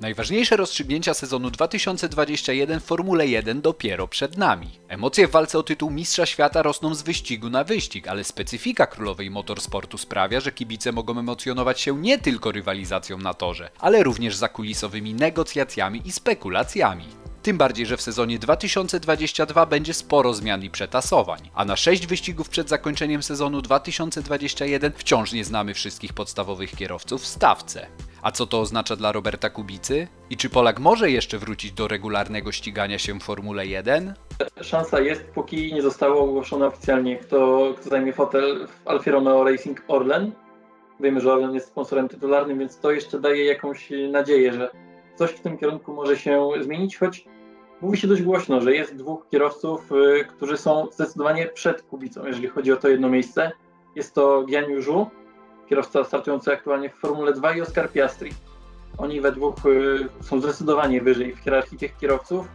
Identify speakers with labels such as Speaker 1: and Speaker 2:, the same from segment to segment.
Speaker 1: Najważniejsze rozstrzygnięcia sezonu 2021 w Formule 1 dopiero przed nami. Emocje w walce o tytuł Mistrza Świata rosną z wyścigu na wyścig, ale specyfika królowej motorsportu sprawia, że kibice mogą emocjonować się nie tylko rywalizacją na torze, ale również zakulisowymi negocjacjami i spekulacjami. Tym bardziej, że w sezonie 2022 będzie sporo zmian i przetasowań, a na 6 wyścigów przed zakończeniem sezonu 2021 wciąż nie znamy wszystkich podstawowych kierowców w stawce. A co to oznacza dla Roberta Kubicy? I czy Polak może jeszcze wrócić do regularnego ścigania się w Formule 1?
Speaker 2: Szansa jest, póki nie zostało ogłoszone oficjalnie, kto, kto zajmie fotel w Alfie Romeo Racing Orlen. Wiemy, że Orlen jest sponsorem tytularnym, więc to jeszcze daje jakąś nadzieję, że coś w tym kierunku może się zmienić, choć mówi się dość głośno, że jest dwóch kierowców, y, którzy są zdecydowanie przed Kubicą, jeżeli chodzi o to jedno miejsce. Jest to Gian Juju, kierowca startujący aktualnie w Formule 2 i Oscar Piastri. Oni we dwóch y, są zdecydowanie wyżej w hierarchii tych kierowców,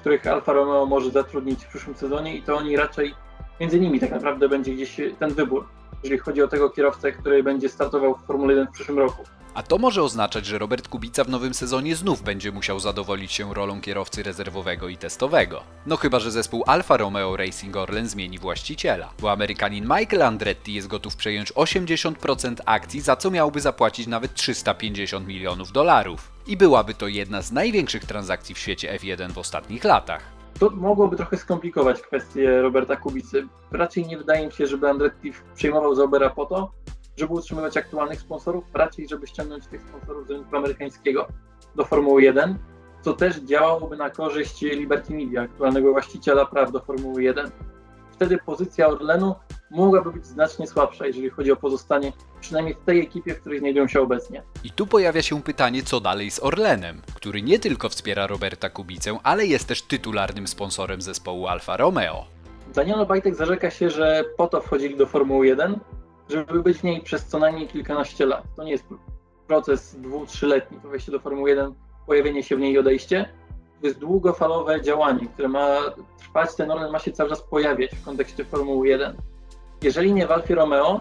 Speaker 2: których Alfa Romeo może zatrudnić w przyszłym sezonie i to oni raczej, między nimi tak naprawdę będzie gdzieś ten wybór, jeżeli chodzi o tego kierowcę, który będzie startował w Formule 1 w przyszłym roku.
Speaker 1: A to może oznaczać, że Robert Kubica w nowym sezonie znów będzie musiał zadowolić się rolą kierowcy rezerwowego i testowego. No chyba, że zespół Alfa Romeo Racing Orlen zmieni właściciela, bo Amerykanin Michael Andretti jest gotów przejąć 80% akcji, za co miałby zapłacić nawet 350 milionów dolarów. I byłaby to jedna z największych transakcji w świecie F1 w ostatnich latach.
Speaker 2: To mogłoby trochę skomplikować kwestię Roberta Kubicy. Raczej nie wydaje mi się, żeby Andretti przejmował Zaubera po to, żeby utrzymywać aktualnych sponsorów, raczej żeby ściągnąć tych sponsorów z rynku amerykańskiego do Formuły 1, co też działałoby na korzyść Liberty Media, aktualnego właściciela praw do Formuły 1. Wtedy pozycja Orlenu mogłaby być znacznie słabsza, jeżeli chodzi o pozostanie przynajmniej w tej ekipie, w której znajdują się obecnie.
Speaker 1: I tu pojawia się pytanie, co dalej z Orlenem, który nie tylko wspiera Roberta Kubicę, ale jest też tytularnym sponsorem zespołu Alfa Romeo.
Speaker 2: Daniel Obajtek zarzeka się, że po to wchodzili do Formuły 1, żeby być w niej przez co najmniej kilkanaście lat. To nie jest proces dwu, trzyletni, to wejście do Formuły 1, pojawienie się w niej i odejście. To jest długofalowe działanie, które ma trwać, ten Orlen ma się cały czas pojawiać w kontekście Formuły 1. Jeżeli nie Alfie Romeo,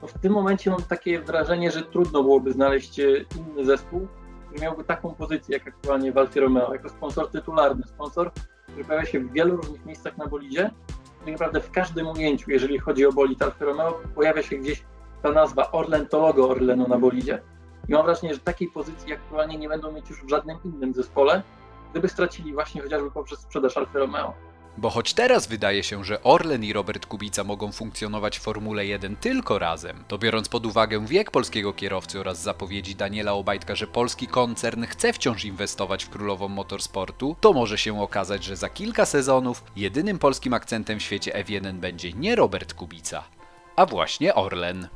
Speaker 2: to w tym momencie mam takie wrażenie, że trudno byłoby znaleźć e, inny zespół, który miałby taką pozycję jak aktualnie Alfie Romeo, jako sponsor tytularny, sponsor, który pojawia się w wielu różnych miejscach na bolidzie tak naprawdę w każdym ujęciu, jeżeli chodzi o bolid Alfa Romeo, pojawia się gdzieś ta nazwa Orlen, to logo Orlenu na bolidzie. I mam wrażenie, że takiej pozycji aktualnie nie będą mieć już w żadnym innym zespole, gdyby stracili właśnie chociażby poprzez sprzedaż Alfa Romeo.
Speaker 1: Bo choć teraz wydaje się, że Orlen i Robert Kubica mogą funkcjonować w Formule 1 tylko razem, to biorąc pod uwagę wiek polskiego kierowcy oraz zapowiedzi Daniela Obajtka, że polski koncern chce wciąż inwestować w królową motorsportu, to może się okazać, że za kilka sezonów jedynym polskim akcentem w świecie F1 będzie nie Robert Kubica, a właśnie Orlen.